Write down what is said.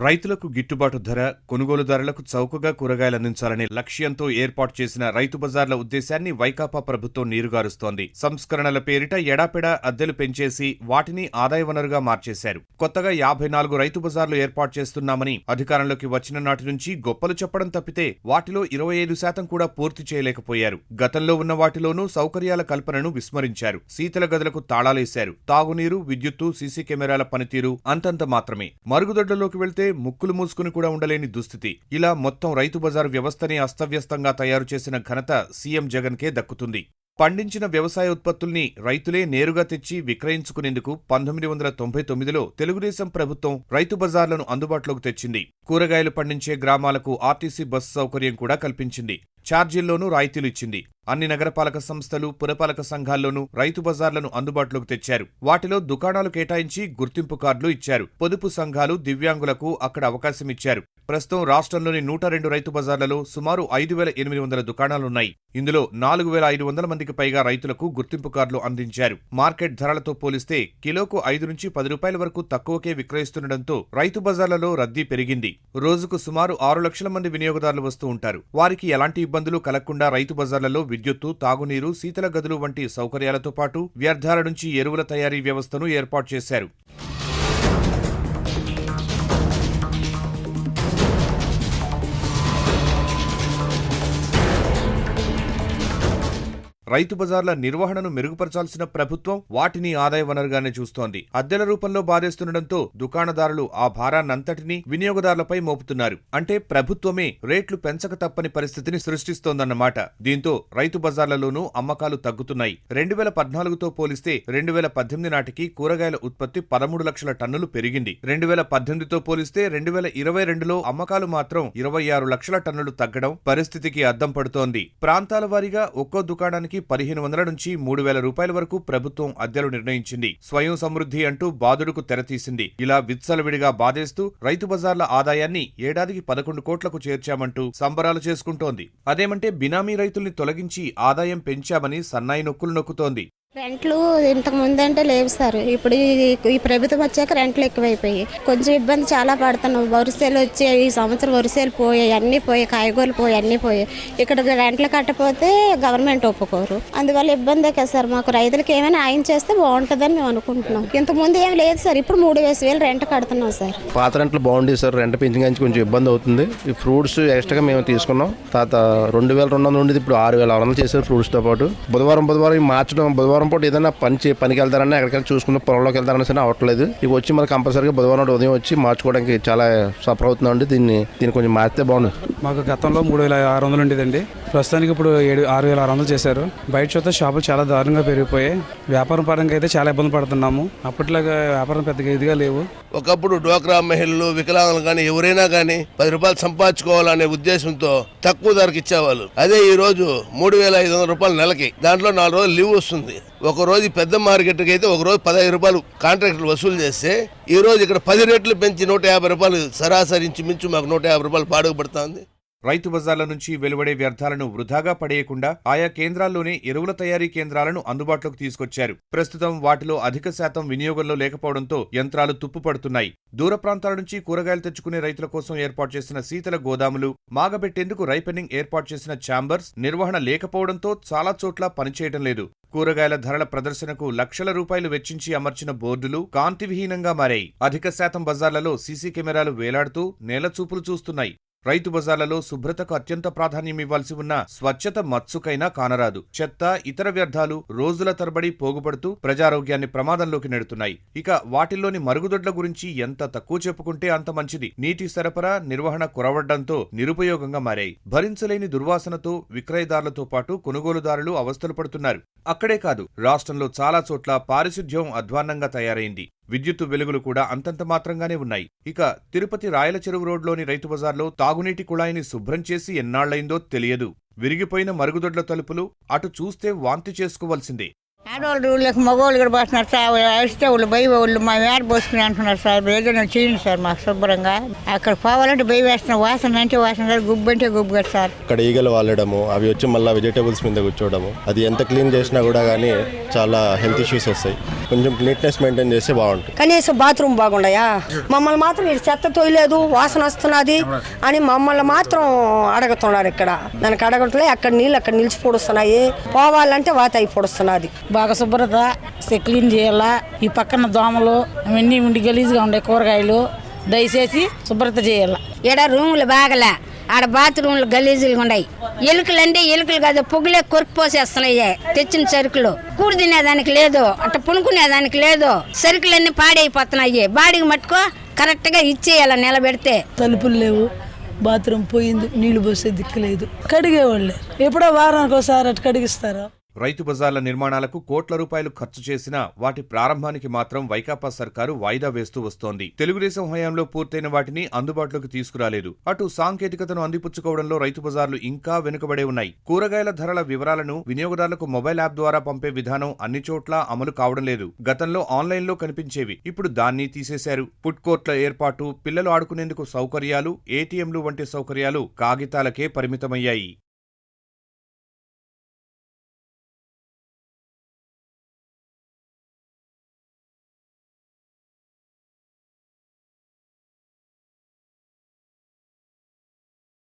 రైతులకు గిట్టుబాటు ధర కొనుగోలుదారులకు చౌకగా కూరగాయలు అందించాలనే లక్ష్యంతో ఏర్పాటు చేసిన రైతు బజార్ల ఉద్దేశాన్ని వైకాపా ప్రభుత్వం నీరుగారుస్తోంది. సంస్కరణల పేరిట ఎడాపెడా అద్దెలు పెంచేసి వాటిని ఆదాయ వనరుగా మార్చేశారు. కొత్తగా యాభై నాలుగు రైతు బజార్లు ఏర్పాటు చేస్తున్నామని అధికారంలోకి వచ్చిన నాటి నుంచి గొప్పలు చెప్పడం తప్పితే వాటిలో ఇరవై ఐదు శాతం కూడా పూర్తి చేయలేకపోయారు. గతంలో ఉన్న వాటిలోనూ సౌకర్యాల కల్పనను విస్మరించారు. శీతల గదులకు తాళాలేశారు. తాగునీరు విద్యుత్తు సీసీ కెమెరాల పనితీరు అంతంత మాత్రమే. మరుగుదొడ్లలోకి వెళ్తే ముక్కులు మూసుకుని కూడా ఉండలేని దుస్థితి. ఇలా మొత్తం రైతు బజార్ వ్యవస్థనే అస్తవ్యస్తంగా తయారు చేసిన ఘనత సీఎం జగన్కే దక్కుతుంది. పండించిన వ్యవసాయ ఉత్పత్తుల్ని రైతులే నేరుగా తెచ్చి విక్రయించుకునేందుకు పంతొమ్మిది వందల తొంభై తొమ్మిదిలో తెలుగుదేశం ప్రభుత్వం రైతు బజార్లను అందుబాటులోకి తెచ్చింది. కూరగాయలు పండించే గ్రామాలకు ఆర్టీసీ బస్సు సౌకర్యం కూడా కల్పించింది. ఛార్జీల్లోనూ రాయితీలు ఇచ్చింది. అన్ని నగరపాలక సంస్థలు పురపాలక సంఘాల్లోనూ రైతు బజార్లను అందుబాటులోకి తెచ్చారు. వాటిలో దుకాణాలు కేటాయించి గుర్తింపు కార్డులు ఇచ్చారు. పొదుపు సంఘాలు దివ్యాంగులకు అక్కడ అవకాశం ఇచ్చారు ప్రస్తుతం రాష్ట్రంలోని నూట రెండు రైతు బజార్లలో సుమారు ఐదు వేల ఎనిమిది వందల దుకాణాలున్నాయి. ఇందులో నాలుగు వేల ఐదు వందల మందికి పైగా రైతులకు గుర్తింపు కార్డులు అందించారు. మార్కెట్ ధరలతో పోలిస్తే కిలోకు ఐదు నుంచి పది రూపాయల వరకు తక్కువకే విక్రయిస్తుండటంతో రైతు బజార్లలో రద్దీ పెరిగింది. రోజుకు సుమారు ఆరు లక్షల మంది వినియోగదారులు వస్తూ ఉంటారు. వారికి ఎలాంటి ఇబ్బందులు కలగకుండా రైతు బజార్లలో విద్యుత్తు తాగునీరు శీతల గదులు వంటి సౌకర్యాలతో పాటు వ్యర్థాల నుంచి ఎరువుల తయారీ వ్యవస్థను ఏర్పాటు చేశారు. రైతు బజార్ల నిర్వహణను మెరుగుపరచాల్సిన ప్రభుత్వం వాటిని ఆదాయ వనరుగానే చూస్తోంది. అద్దెల రూపంలో బాధేస్తుండటంతో దుకాణదారులు ఆ భారాన్నంతటినీ వినియోగదారులపై మోపుతున్నారు. అంటే ప్రభుత్వమే రేట్లు పెంచక తప్పని పరిస్థితిని సృష్టిస్తోందన్నమాట. దీంతో రైతు బజార్లలోనూ అమ్మకాలు తగ్గుతున్నాయి. రెండు వేల పద్నాలుగుతో పోలిస్తే రెండు వేల పద్దెనిమిది నాటికి కూరగాయల ఉత్పత్తి పదమూడు లక్షల టన్నులు పెరిగింది. రెండు వేల పద్దెనిమిదితో పోలిస్తే రెండు వేల ఇరవై రెండులో అమ్మకాలు మాత్రం ఇరవై ఆరు లక్షల టన్నులు తగ్గడం పరిస్థితికి అద్దం పడుతోంది. ప్రాంతాల వారీగా ఒక్కో దుకాణానికి పదిహేను వందల నుంచి మూడు వేల రూపాయల వరకు ప్రభుత్వం అద్దెలు నిర్ణయించింది. స్వయం సమృద్ధి అంటూ బాదుడుకు తెరతీసింది ఇలా విత్సలవిడిగా బాధేస్తూ రైతు బజార్ల ఆదాయాన్ని ఏడాదికి పదకొండు కోట్లకు చేర్చామంటూ సంబరాలు చేసుకుంటోంది. అదేమంటే బినామీ రైతుల్ని తొలగించి ఆదాయం పెంచామని సన్నాయి నొక్కులు నొక్కుతోంది. రెంట్లు ఇంతకు ముందు అంటే లేవు సార్. ఇప్పుడు ఈ- ప్రభుత్వం వచ్చాక రెంట్లు ఎక్కువైపోయాయి. కొంచెం ఇబ్బంది చాలా పడుతున్నాం. వరుసలు వచ్చి ఈ సంవత్సరం వరుసలు పోయాయి. అన్నీ పోయాయి. కాయగూరలు పోయి అన్నీ పోయాయి. ఇక్కడ రెంట్లు కట్టపోతే గవర్నమెంట్ ఒప్పుకోరు. అందువల్ల ఇబ్బందే కదా సార్ మాకు. రైతులకు ఏమైనా ఆయన చేస్తే బాగుంటుందని మేము అనుకుంటున్నాం. ఇంతకు ముందు ఏం లేదు సార్. ఇప్పుడు మూడు వేసి వేలు రెంట్ కడుతున్నాం సార్. పాత రెంట్లు బాగుండేది సార్. రెంట్ పెంచడానికి కొంచెం ఇబ్బంది అవుతుంది. ఈ ఫ్రూట్స్ ఎక్స్ట్రాగా మేము తీసుకున్నాం. తర్వాత రెండు వేల రెండు వందలు ఉండేది. ఇప్పుడు ఆరు వేల ఆరు వందలు చేశారు ఫ్రూట్స్తో పాటు. బుధవారం బుధవారం మార్చడం బుధవారం పూట ఏదైనా పని చే పనికి వెళ్తారన్నా ఎక్కడికైనా చూసుకున్న పొలంలోకి వెళ్తారన్నా సరే అవ్వట్లేదు ఇక వచ్చి మరి కంపల్సరీగా బుధవారం ఉదయం వచ్చి మార్చుకోవడానికి చాలా సఫర్ అవుతుందండి దీన్ని దీన్ని కొంచెం మార్చితే బాగుంది మాకు గతంలో మూడు వేల ఆరు వందలు ఉండేదండి. ప్రస్తుతానికి ఇప్పుడు ఏడు ఆరు వేల ఆరు వందలు చేశారు. బయట చూస్తే షాపులు చాలా దారుణంగా పెరిగిపోయాయి. వ్యాపారం పరంగా అయితే చాలా ఇబ్బంది పడుతున్నాము. అప్పట్లాగా వ్యాపారం పెద్దగా ఇదిగా లేవు. ఒకప్పుడు డోక్రా మహిళలు వికలాంగులు కానీ ఎవరైనా కానీ పది రూపాయలు సంపాదించుకోవాలనే ఉద్దేశంతో తక్కువ ధరకు ఇచ్చేవాళ్ళు. అదే ఈ రోజు మూడు వేల ఐదు వందల రూపాయలు నెలకి. దాంట్లో నాలుగు రోజులు లీవ్ వస్తుంది. ఒక రోజు పెద్ద మార్కెట్కి అయితే ఒక రోజు పదహైదు రూపాయలు కాంట్రాక్టులు వసూలు చేస్తే ఈ రోజు ఇక్కడ పది రెట్లు పెంచి నూట యాభై రూపాయలు సరాసరి మించు మాకు నూట యాభై రూపాయలు బాడుగు పడుతుంది. రైతు బజార్ల నుంచి వెలువడే వ్యర్థాలను వృధాగా పడేయకుండా ఆయా కేంద్రాల్లోనే ఎరువుల తయారీ కేంద్రాలను అందుబాటులోకి తీసుకొచ్చారు. ప్రస్తుతం వాటిలో అధిక శాతం వినియోగంలో లేకపోవడంతో యంత్రాలు తుప్పుపడుతున్నాయి దూర ప్రాంతాల నుంచి కూరగాయలు తెచ్చుకునే రైతుల కోసం ఏర్పాటు చేసిన శీతల గోదాములు మాగబెట్టేందుకు రైపెనింగ్ ఏర్పాటు చేసిన ఛాంబర్స్ నిర్వహణ లేకపోవడంతో చాలా చోట్ల పనిచేయటం లేదు. కూరగాయల ధరల ప్రదర్శనకు లక్షల రూపాయలు వెచ్చించి అమర్చిన బోర్డులు కాంతివిహీనంగా మారాయి. అధిక శాతం బజార్లలో సీసీ కెమెరాలు వేలాడుతూ నేలచూపులు చూస్తున్నాయి. రైతు బజార్లలో శుభ్రతకు అత్యంత ప్రాధాన్యం ఇవ్వాల్సి ఉన్న స్వచ్ఛత మత్సుకైనా కానరాదు. చెత్త ఇతర వ్యర్థాలు రోజుల తరబడి పోగుపడుతూ ప్రజారోగ్యాన్ని ప్రమాదంలోకి నెడుతున్నాయి. ఇక వాటిల్లోని మరుగుదొడ్ల గురించి ఎంత తక్కువ చెప్పుకుంటే అంత మంచిది. నీటి సరఫరా నిర్వహణ కురవడంతో నిరుపయోగంగా మారాయి. భరించలేని దుర్వాసనతో విక్రయదారులతో పాటు కొనుగోలుదారులు అవస్థలు పడుతున్నారు. అక్కడే కాదు రాష్ట్రంలో చాలా చోట్ల పారిశుధ్యం అధ్వాన్నంగా తయారైంది. విద్యుత్తు వెలుగులు కూడా అంతంత మాత్రంగానే ఉన్నాయి. ఇక తిరుపతి రాయల చెరువు రోడ్లోని రైతు బజార్లో తాగునీటి కుళాయిని శుభ్రం చేసి ఎన్నాళ్ళైందో తెలియదు. విరిగిపోయిన మరుగుదొడ్ల తలుపులు అటు చూస్తే వాంతి చేసుకోవలసిందే. ఆడవాళ్ళు ఊళ్ళకి మగవాళ్ళు కూడా పోస్తున్నారు సార్. వేస్తే వాళ్ళు బయ వాళ్ళు మా వేడ పోసుకుని అంటున్నారు సార్. ఏదైనా చేయండి సార్ మాకు శుభ్రంగా. అక్కడ పోవాలంటే భయ వేస్తున్నారు. వాసన అంటే వాసన కాదు, గుబ్బు అంటే గుబ్బు కదా సార్. ఇక్కడ ఈగలు వాలడము అవి వచ్చి మళ్ళీ వెజిటేబుల్స్ మీద కూర్చోవడము అది ఎంత క్లీన్ చేసినా కూడా కానీ చాలా హెల్త్ ఇష్యూస్ వస్తాయి. కొంచెం నీట్నెస్ మెయింటైన్ చేస్తే బాగుంటుంది. కనీసం బాత్రూమ్ బాగుండయా? మమ్మల్ని మాత్రం ఇది చెత్త తోయలేదు వాసన వస్తున్నది అని మమ్మల్ని మాత్రం అడుగుతున్నారు ఇక్కడ. దానికి అడగట్లే అక్కడ నీళ్ళు అక్కడ నిలిచి పొడుస్తున్నాయి. పోవాలంటే వాత అయి పొడుస్తున్నది. బాగా శుభ్రత క్లీన్ చేయాలా? ఈ పక్కన దోమలు అవన్నీ ఉండి గలీజ్గా ఉండే కూరగాయలు దయచేసి శుభ్రత చేయాల? ఈడ రూములు బాగలే. ఆడ బాత్రూమ్లు గలీజులుగా ఉన్నాయి. ఎలుకలు అంటే ఎలుకలు కాదు పొగిలే కొరికి పోసేస్తున్నాయి తెచ్చిన సరుకులు. కూడు తినేదానికి లేదు అట్ట పుణుకునేదానికి లేదు. సరుకులన్నీ పాడైపోతున్నాయి బాడీకి మట్టుకో కరెక్ట్గా ఇచ్చేయాల నిలబెడితే. తలుపులు లేవు బాత్రూమ్ పోయింది నీళ్ళు పోసే దిక్కులేదు కడిగేవాళ్ళే. ఎప్పుడో వారానికి ఒకసారి అటు కడిగిస్తారు? రైతు బజార్ల నిర్మాణాలకు కోట్ల రూపాయలు ఖర్చు చేసినా వాటి ప్రారంభానికి మాత్రం వైకాపా సర్కారు వాయిదా వేస్తూ వస్తోంది. తెలుగుదేశం హయాంలో పూర్తయిన వాటిని అందుబాటులోకి తీసుకురాలేదు. అటు సాంకేతికతను అందిపుచ్చుకోవడంలో రైతు బజార్లు ఇంకా వెనుకబడే ఉన్నాయి. కూరగాయల ధరల వివరాలను వినియోగదారులకు మొబైల్ యాప్ ద్వారా పంపే విధానం అన్ని చోట్ల అమలు కావడం లేదు. గతంలో ఆన్లైన్లో కనిపించేవి. ఇప్పుడు దాన్ని తీసేశారు. ఫుడ్ కోర్ట్ల ఏర్పాటు పిల్లలు ఆడుకునేందుకు సౌకర్యాలు ఏటీఎంలు వంటి సౌకర్యాలు కాగితాలకే పరిమితమయ్యాయి.